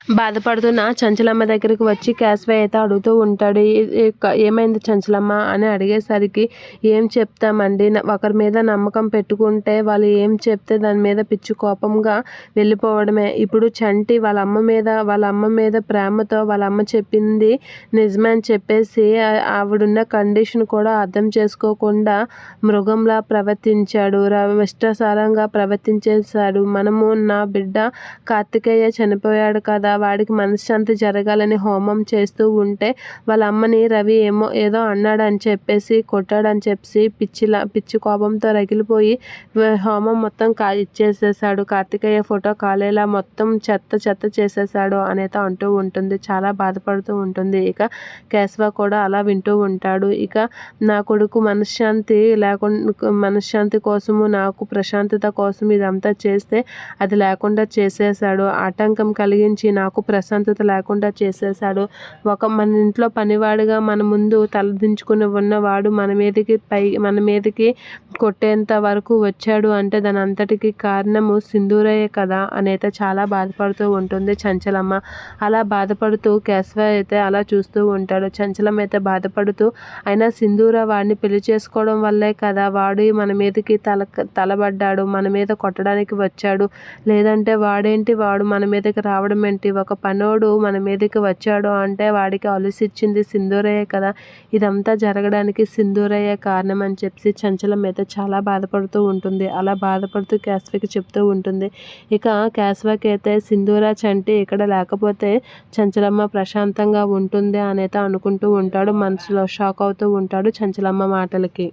బాధపడుతున్న చంచలమ్మ దగ్గరికి వచ్చి క్యాస్వే అయితే అడుగుతూ ఉంటాడు. ఏమైంది చంచలమ్మ అని అడిగేసరికి ఏం చెప్తామండి? ఒకరి మీద నమ్మకం పెట్టుకుంటే వాళ్ళు ఏం చెప్తే దాని మీద పిచ్చి కోపంగా వెళ్ళిపోవడమే. ఇప్పుడు చంటి వాళ్ళ అమ్మ మీద వాళ్ళ అమ్మ మీద ప్రేమతో వాళ్ళ అమ్మ చెప్పింది నిజమే అని చెప్పేసి ఆవిడున్న కండిషన్ కూడా అర్థం చేసుకోకుండా మృగంలా ప్రవర్తించాడు. ర- ఇష్టాసారంగా ప్రవర్తించేశాడు. మనము నా బిడ్డ కార్తికేయ చనిపోయాడు కదా వాడికి మనశ్శాంతి జరగాలని హోమం చేస్తూ ఉంటే వాళ్ళ అమ్మని రవి ఏమో ఏదో అన్నాడని చెప్పేసి కొట్టాడని చెప్పేసి పిచ్చిలా పిచ్చి కోపంతో రగిలిపోయి హోమం మొత్తం కా ఇచ్చేసేసాడు కార్తికేయ ఫోటో కాలేలా మొత్తం చెత్త చెత్త చేసేసాడు అనేది అంటూ ఉంటుంది. చాలా బాధపడుతూ ఉంటుంది. ఇక కేశవ కూడా అలా వింటూ ఉంటాడు. ఇక నా కొడుకు మనశ్శాంతి లేకుండా మనశ్శాంతి కోసము నాకు ప్రశాంతత కోసం ఇదంతా చేస్తే అది లేకుండా చేసేసాడు ఆటంకం కలిగించి నాకు ప్రశాంతత లేకుండా చేసేసాడు ఒక మన ఇంట్లో పనివాడిగా మన ముందు తలదించుకుని ఉన్నవాడు మన మీదకి పై మన మీదకి కొట్టేంత వరకు వచ్చాడు అంటే దాని అంతటికి కారణము సింధూరయ్య కదా అని చాలా బాధపడుతూ ఉంటుంది చంచలమ్మ. అలా బాధపడుతూ కేశవ అయితే అలా చూస్తూ ఉంటాడు. చంచలమ్మ అయితే బాధపడుతూ అయినా సింధూర వాడిని పెళ్ళి చేసుకోవడం వల్లే కదా వాడు మన మీదకి తల తలబడ్డాడు మన మీద కొట్టడానికి వచ్చాడు. లేదంటే వాడేంటి? వాడు మన మీదకి రావడం ఏంటి? ఒక పనోడు మన మీదకి వచ్చాడు అంటే వాడికి ఆలోచించింది సింధూరయ్య కదా. ఇదంతా జరగడానికి సింధూరయ్య కారణం అని చెప్పి చంచలం అయితే చాలా బాధపడుతూ ఉంటుంది. అలా బాధపడుతూ క్యాస్వకి చెప్తూ ఉంటుంది. ఇక క్యాస్వకి అయితే సింధూర చంటి ఇక్కడ లేకపోతే చంచలమ్మ ప్రశాంతంగా ఉంటుంది అనేది అనుకుంటూ ఉంటాడు. మనసులో షాక్ అవుతూ ఉంటాడు చంచలమ్మ మాటలకి.